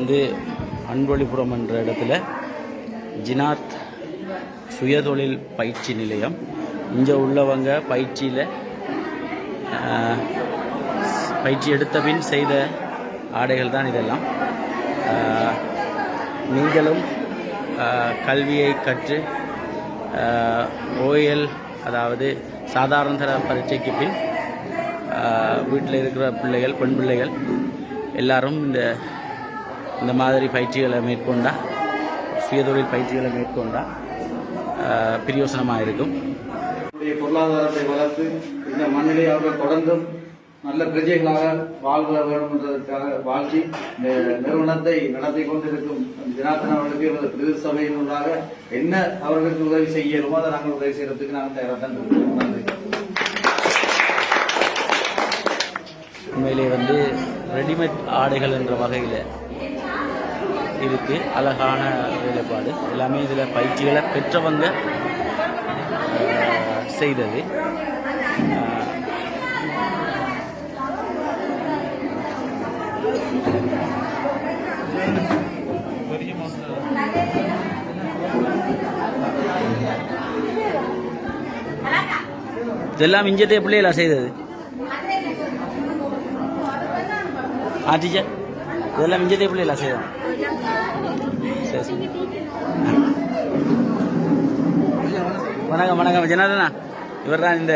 வந்து அன்பொழிபுரம் என்ற இடத்துல ஜினாத் சுயதொழில் பயிற்சி நிலையம். இங்கே உள்ளவங்க பயிற்சியில் பயிற்சி எடுத்த பின் செய்த ஆடைகள் தான் இதெல்லாம். நீங்களும் கல்வியை கற்று ஓஎல் அதாவது சாதாரண தர பரீட்சைக்கு பின் வீட்டில் இருக்கிற பிள்ளைகள் பெண் பிள்ளைகள் எல்லாரும் இந்த இந்த மாதிரி பயிற்சிகளை மேற்கொண்டா சுயதொழில் பயிற்சிகளை மேற்கொண்டா பிரயோசனமாக இருக்கும் பொருளாதாரத்தை வளர்த்து இந்த மண்ணிலே அவர்கள் தொடர்ந்தும் நல்ல பிரஜைகளாக வாழ்வ வேண்டும் என்பதற்காக வாழ்த்தி இந்த நிறுவனத்தை நடத்தி கொண்டிருக்கும் ஜனார்தன் அவர்களுக்கு எமது பிரதி சபையினூடாக என்ன அவர்களுக்கு உதவி செய்யணுமோ அதை நாங்கள் உதவி செய்யறதுக்கு நாங்கள் தயாராக. நன்றி உண்மையிலே வந்து ரெடிமேட் ஆடைகள் என்ற வகையில் இருக்குது அழகான வேலைப்பாடு. எல்லாமே இதில் பயிற்சிகளை பெற்றவங்க செய்தது. இதெல்லாம் இதெல்லாம் இஞ்சத்தே பிள்ளைகளா செய்தது? ஆ டீச்சர் இதெல்லாம் மிஞ்சதே பிள்ளைகளா செய்தோம் சரி வணக்கம் வணக்கம். ஜனாதனா இவர் தான் இந்த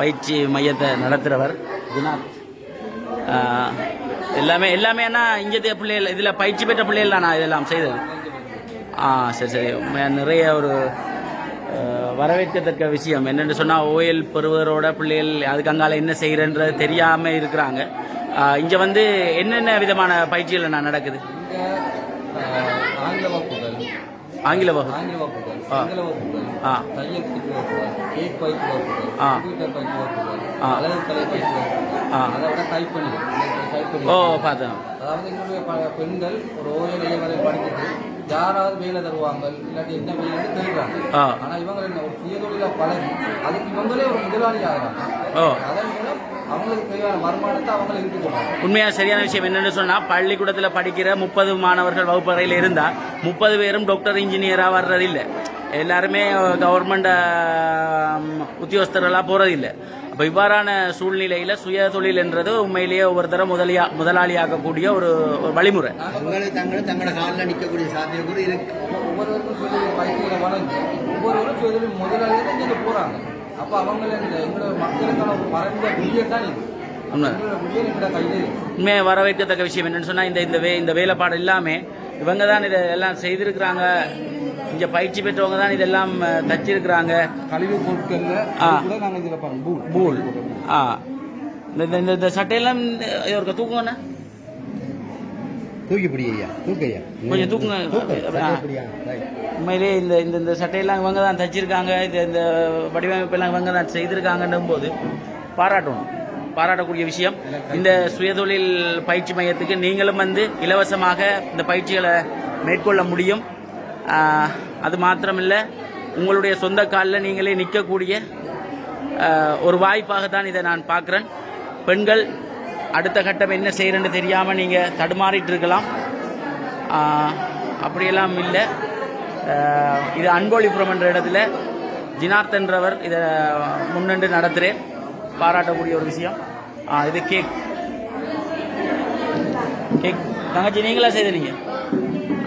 பயிற்சி மையத்தை நடத்துகிறவர் ஜனாத் எல்லாமே எல்லாமே என்ன இங்கே பிள்ளைகள் இதில் பயிற்சி பெற்ற பிள்ளைகள் நான் இதெல்லாம் செய்தது? ஆ சரி சரி. நிறைய ஒரு வரவேற்கத்தக்க விஷயம். என்னென்னு சொன்னால் ஓயல் பெறுவரோட பிள்ளைகள் அதுக்கு அங்கால என்ன செய்கிறன்றது தெரியாமல் இருக்கிறாங்க. இங்கே வந்து என்னென்ன விதமான பயிற்சிகள் நான் நடக்குது ஆங்கில வகுப்புகள் ஆங்கில வகுப்பு ஆங்கில வகுப்புகள் ஆ. சிங்கள வகுப்புகள் ஆ தையல் குத்து வகுப்புகள் கேக் பயிற்சி வகுப்புகள் ஆ. கம்ப்யூட்டர் பயிற்சி வகுப்புகள். அழகு கலை பயிற்சி வகுப்புகள் ஆ. ஓ பார்த்தேன் அதாவது எங்களுடைய பெண்கள் ஒரு ஓய்வு வரை படிச்சுட்டு யாராவது வேலை தருவாங்க இல்லாட்டி என்ன வேலை தெரியுறாங்க ஆ. ஆனா இவங்க ஒரு சுயதொழில பழகி அதுக்கு இவங்களே ஒரு முதலாளி ஆகிறாங்க ஓ அதன் அவங்களுக்கு தேவையான வருமானத்தை உண்மையாக சரியான விஷயம் என்னென்னு சொன்னால் பள்ளிக்கூடத்தில் படிக்கிற முப்பது மாணவர்கள் வகுப்பறையில் இருந்தால் முப்பது பேரும் டாக்டர் இன்ஜினியராக வர்றதில்லை. எல்லாருமே கவர்மெண்ட் உத்தியோகஸ்தர்களாக போகிறதில்லை அப்போ இவ்வாறான சூழ்நிலையில் சுய தொழில் என்றது உண்மையிலேயே ஒவ்வொருத்தரும் முதலியா முதலாளியாக்கக்கூடிய ஒரு ஒரு வழிமுறை. தங்களை தங்களை தங்களோட காலில் நிற்கக்கூடிய சாத்தியம் கூட இருக்கு. ஒவ்வொருவருக்கும் சுயதொழில் ஒவ்வொருவரும் தான் போறாங்க. அப்ப அவங்க இந்த எங்களோட மக்களுக்கான மறைந்த தான் இது. உண்மையை வரவேற்கத்தக்க விஷயம் என்னன்னு சொன்னால் இந்த இந்த வே இந்த வேலைப்பாடு எல்லாமே இவங்க தான் இதை எல்லாம் செய்திருக்கிறாங்க. இங்கே பயிற்சி பெற்றவங்க தான் இதெல்லாம் தச்சிருக்கிறாங்க. கழிவு பொருட்கள்ல பூல் பூல் ஆ. இந்த இந்த- சட்டையெல்லாம் இவருக்கு தூக்குங்கண்ணா தூக்கி பிடி ஐயா தூக்கு. ஐயா கொஞ்சம் தூக்குங்க. உண்மையிலே இந்த இந்த இந்த சட்டையெல்லாம் இவங்க தான் தச்சிருக்காங்க. இது இந்த வடிவமைப்பெல்லாம் இவங்க தான் செய்திருக்காங்கன்னும் போது பாராட்டணும். பாராட்டக்கூடிய விஷயம். இந்த சுயதொழில் பயிற்சி மையத்துக்கு நீங்களும் வந்து இலவசமாக இந்த பயிற்சிகளை மேற்கொள்ள முடியும். அது மாத்திரமில்லை உங்களுடைய சொந்த காலில் நீங்களே நிற்கக்கூடிய ஒரு வாய்ப்பாக தான் இதை நான் பார்க்குறேன். பெண்கள் அடுத்த கட்டம் என்ன செய்கிறேன்னு தெரியாமல் நீங்கள் தடுமாறிட்டு இருக்கலாம். அப்படியெல்லாம் இல்லை. இது அன்போலிபுரம் என்ற இடத்துல ஜினார்த்தன்றவர் இதை முன்னின்று நடத்துகிறேன் பாராட்டக்கூடிய ஒரு விஷயம். இது கேக். கேக். தங்கச்சி நீங்களா செய்தீங்க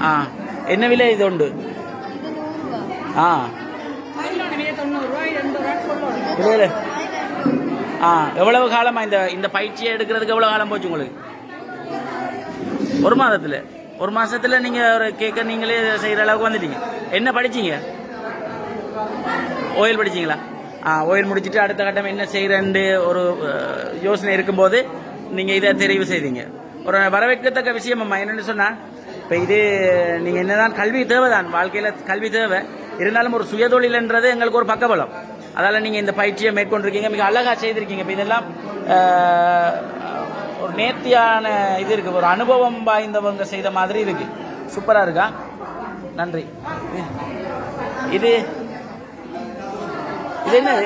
ஆ என்ன விலை இது உண்டு? ஆ. இல்லை ஆ எவ்வளவு காலமாக இந்த இந்த பயிற்சியை எடுக்கிறதுக்கு எவ்வளோ காலம் போச்சு உங்களுக்கு? ஒரு மாதத்தில். ஒரு மாதத்தில் நீங்க ஒரு கேட்க நீங்களே செய்கிற அளவுக்கு வந்துட்டீங்க. என்ன படிச்சீங்க? ஓயில் படிச்சீங்களா? ஆ ஓயில் முடிச்சிட்டு அடுத்த கட்டம் என்ன செய்யறேன்னு ஒரு யோசனை இருக்கும்போது நீங்கள் இதை தெரிவு செய்தீங்க. ஒரு வரவேற்கத்தக்க விஷயம் அம்மா என்னன்னு சொன்னால் இப்போ இது நீங்கள் என்னதான் கல்வி தேவை தான் வாழ்க்கையில கல்வி தேவை. இருந்தாலும் ஒரு சுயதொழில்ன்றது எங்களுக்கு ஒரு பக்கபலம். அதால நீங்க இந்த பயிற்சியை மேற்கொண்டிருக்கீங்க மிக அழகா செய்திருக்கீங்க. இப்போ இதெல்லாம் ஒரு நேர்த்தியான இது இருக்கு. ஒரு அனுபவம் வாய்ந்தவங்க செய்த மாதிரி இருக்கு. சூப்பரா இருக்கா? நன்றி. இது இது என்னது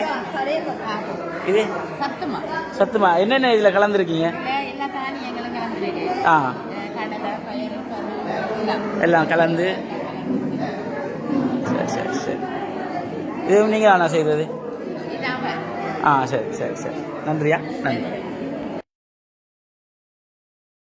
இது? சத்துமா. சத்துமா. என்னென்ன இதுல கலந்துருக்கீங்க? ஆ. எல்லாம் கலந்து. சரி சரி சரி. இதுவும் நீங்கள் தானா செய்கிறது ஆ சரி சரி சரி. நன்றியா? நன்றி.